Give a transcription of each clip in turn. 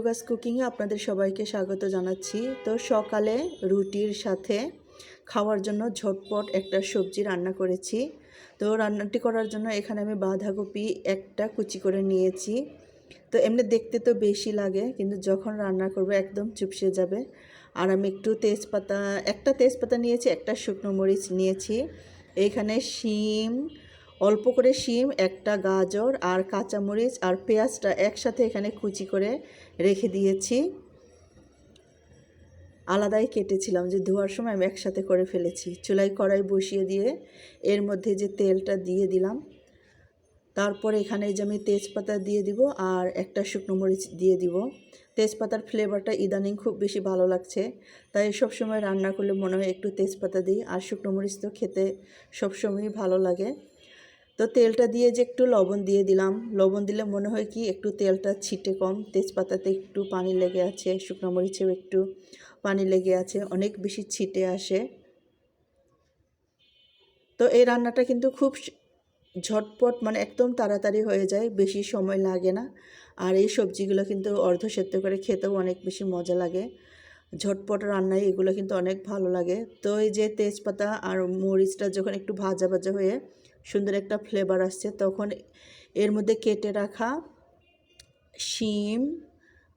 ফেলুগাস কুকিংয়ে আপনাদের সবাইকে স্বাগত জানাচ্ছি। তো সকালে রুটির সাথে খাওয়ার জন্য ঝটপট একটা সবজি রান্না করেছি। তো রান্নাটি করার জন্য এখানে আমি বাঁধাকপি একটা কুচি করে নিয়েছি। তো এমনি দেখতে তো বেশি লাগে, কিন্তু যখন রান্না করব একদম চুপসে যাবে। আর আমি একটু তেজপাতা, একটা তেজপাতা নিয়েছি, একটা শুকনো মরিচ নিয়েছি। এইখানে শিম অল্প করে শিম, একটা গাজর আর কাঁচামরিচ আর পেঁয়াজটা একসাথে এখানে কুচি করে রেখে দিয়েছি। আলাদাই কেটেছিলাম যে ধোয়ার সময় আমি একসাথে করে ফেলেছি। চুলাই কড়াই বসিয়ে দিয়ে এর মধ্যে যে তেলটা দিয়ে দিলাম, তারপর এখানে যে আমি তেজপাতা দিয়ে দিব আর একটা শুকনো মরিচ দিয়ে দিব। তেজপাতার ফ্লেভারটা ইদানিং খুব বেশি ভালো লাগছে, তাই সব সময় রান্না করলে মনে হয় একটু তেজপাতা দিই। আর শুকনো মরিচ তো খেতে সবসময়ই ভালো লাগে। তো তেলটা দিয়ে যে একটু লবণ দিয়ে দিলাম। লবণ দিলে মনে হয় কি একটু তেলটা ছিটে কম। তেজপাতাতে একটু পানি লেগে আছে, শুকনো মরিচেও একটু পানি লেগে আছে, অনেক বেশি ছিটে আসে। তো এই রান্নাটা কিন্তু খুব ঝটপট মানে একদম তাড়াতাড়ি হয়ে যায়, বেশি সময় লাগে না। আর এই সবজিগুলো কিন্তু অর্ধ সেদ্ধ করে খেতেও অনেক বেশি মজা লাগে। ঝটপট রান্নায় এগুলো কিন্তু অনেক ভালো লাগে। তো এই যে তেজপাতা আর মরিচটা যখন একটু ভাজা ভাজা হয়ে সুন্দর একটা ফ্লেভার আসছে। তখন এর মধ্যে কেটে রাখা শিম,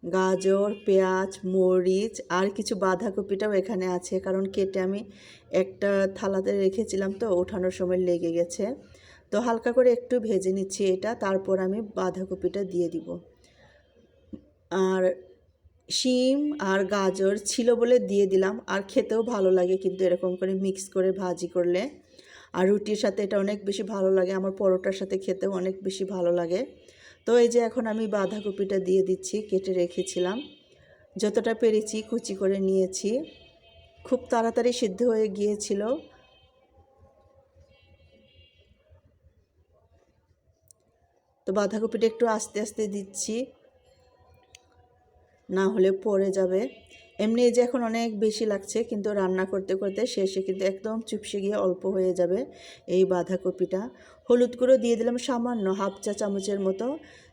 গাজর, পেঁয়াজ, মরিচ আর কিছু বাঁধাকপিটাও এখানে আছে। কারণ কেটে আমি একটা থালাতে রেখেছিলাম তো, ওঠানোর সময় লেগে গেছে। তো হালকা করে একটু ভেজে নিচ্ছি এটা, তারপর আমি বাঁধাকপিটা দিয়ে দিব। আর শিম আর গাজর ছিল বলে দিয়ে দিলাম। আর খেতেও ভালো লাগে কিন্তু এরকম করে মিক্স করে ভাজি করলে। আর রুটির সাথে এটা অনেক বেশি ভালো লাগে, আমার পরোটার সাথে খেতেও অনেক বেশি ভালো লাগে। তো এই যে এখন আমি বাঁধাকপিটা দিয়ে দিচ্ছি, কেটে রেখেছিলাম। যতটা পেরেছি কুচি করে নিয়েছি। খুব তাড়াতাড়ি সিদ্ধ হয়ে গিয়েছিল। তো বাঁধাকপিটা একটু আস্তে আস্তে দিচ্ছি, না হলে পড়ে যাবে। এমনি যে এখন অনেক বেশি লাগছে, কিন্তু রান্না করতে করতে শেষে কিন্তু একদম চুপসে গিয়ে অল্প হয়ে যাবে এই বাঁধাকপিটা। হলুদ গুঁড়ো দিয়ে দিলাম সামান্য হাফ চা চামচের মতো,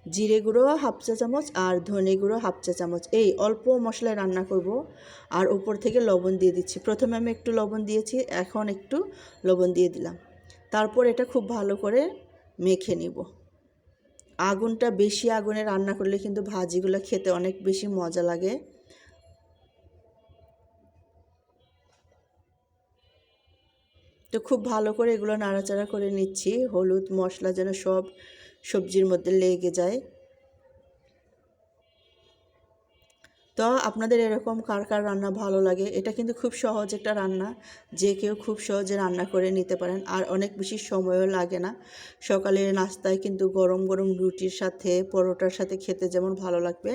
জিরে গুঁড়ো হাফ চা চামচ আর ধনে গুঁড়ো হাফ চা চামচ। এই অল্প মশলায় রান্না করব। আর উপর থেকে লবণ দিয়ে দিচ্ছি। প্রথমে আমি একটু লবণ দিয়েছি, এখন একটু লবণ দিয়ে দিলাম। তারপর এটা খুব ভালো করে মেখে নিব। আগুনটা বেশি আগুনে রান্না করলে কিন্তু ভাজিগুলো খেতে অনেক বেশি মজা লাগে। তো খুব ভালো করে এগুলো নাড়াচাড়া করে নিচ্ছি। হলুদ, মশলা যেন সব সবজির মধ্যে লেগে যায়। তো আপনাদের এরকম কার কার রান্না ভালো লাগে? এটা কিন্তু খুব সহজ একটা রান্না। যে কেউ খুব সহজে রান্না করে নিতে পারেন। আর অনেক বেশি সময়ও লাগে না। সকালের নাস্তায় কিন্তু গরম গরম রুটির সাথে, পরোটার সাথে খেতে যেমন ভালো লাগবে,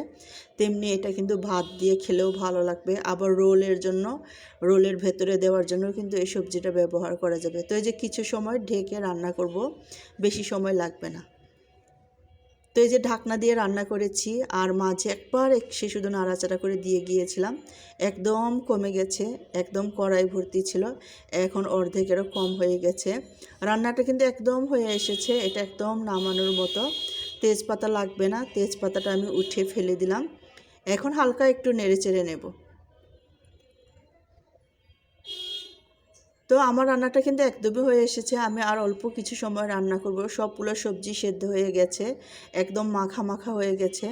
তেমনি এটা কিন্তু ভাত দিয়ে খেলেও ভালো লাগবে। আবার রোলের জন্য, রোলের ভেতরে দেওয়ার জন্য কিন্তু এই সবজিটা ব্যবহার করা যাবে। তো এই যে কিছু সময় ঢেকে রান্না করব, বেশি সময় লাগবে না। তো এই যে ঢাকনা দিয়ে রান্না করেছি, আর মাঝে একবার এক শিশুদের নাড়াচাড়া করে দিয়ে গিয়েছিলাম। একদম কমে গেছে, একদম কড়াই ভর্তি ছিল, এখন অর্ধেকেরও কম হয়ে গেছে। রান্নাটা কিন্তু একদম হয়ে এসেছে, এটা একদম নামানোর মতো। তেজপাতা লাগবে না, তেজপাতাটা আমি উঠে ফেলে দিলাম। এখন হালকা একটু নেড়ে চেড়ে নেব। তো আমার রান্নাটা কিন্তু একদমই হয়ে এসেছে। আমি আর অল্প কিছু সময় রান্না করব। সবগুলো সবজি সেদ্ধ হয়ে গেছে। একদম মাখা মাখা হয়ে গেছে।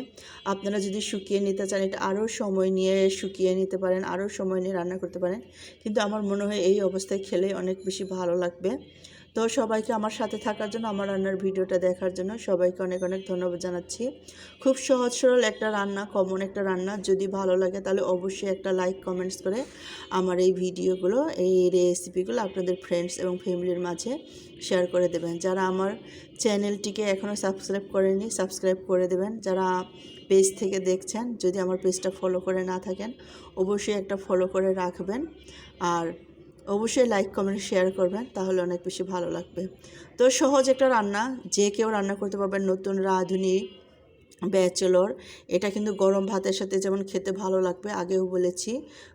আপনারা যদি শুকিয়ে নিতে চান, এটা আরও সময় নিয়ে শুকিয়ে নিতে পারেন, আরও সময় নিয়ে রান্না করতে পারেন। কিন্তু আমার মনে হয় এই অবস্থায় খেলে অনেক বেশি ভালো লাগবে। তো সবাইকে আমার সাথে থাকার জন্য, আমার রান্নার ভিডিওটা দেখার জন্য সবাইকে অনেক অনেক ধন্যবাদ জানাচ্ছি। খুব সহজ সরল একটা রান্না কমন একটা রান্না। যদি ভালো লাগে তাহলে অবশ্যই একটা লাইক কমেন্টস করে আমার এই ভিডিওগুলো, এই রেসিপিগুলো আপনাদের ফ্রেন্ডস এবং ফ্যামিলির মাঝে শেয়ার করে দেবেন। যারা আমার চ্যানেলটিকে এখনও সাবস্ক্রাইব করেনি সাবস্ক্রাইব করে দেবেন। যারা পেজ থেকে দেখছেন, যদি আমার পেজটা ফলো করে না থাকেন, অবশ্যই একটা ফলো করে রাখবেন। আর অবশ্যই লাইক কমেন্ট শেয়ার করবেন, তাহলে অনেক বেশি ভালো লাগবে। তো সহজ একটা রান্না, যে কেউ রান্না করতে পারবেন নতুন রাঁধুনি। ব্যাচেলর। এটা কিন্তু গরম ভাতের সাথে যেমন খেতে ভালো লাগবে, আগেও বলেছি।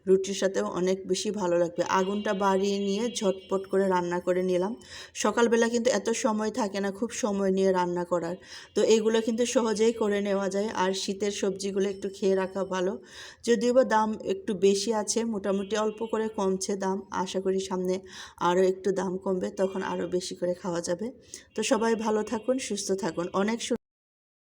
রুটির সাথেও অনেক বেশি ভালো লাগবে। আগুনটা বাড়িয়ে নিয়ে ঝটপট করে রান্না করে নিলাম। সকালবেলা কিন্তু এত সময় থাকে না, খুব সময় নিয়ে রান্না করার। তো এগুলো কিন্তু সহজেই করে নেওয়া যায়। আর শীতের সবজিগুলো একটু খেয়ে রাখা ভালো। যদিও বা দাম একটু বেশি আছে, মোটামুটি অল্প করে কমছে দাম। আশা করি সামনে আরও একটু দাম কমবে, তখন আরও বেশি করে খাওয়া যাবে। তো সবাই ভালো থাকুন, সুস্থ থাকুন। অনেক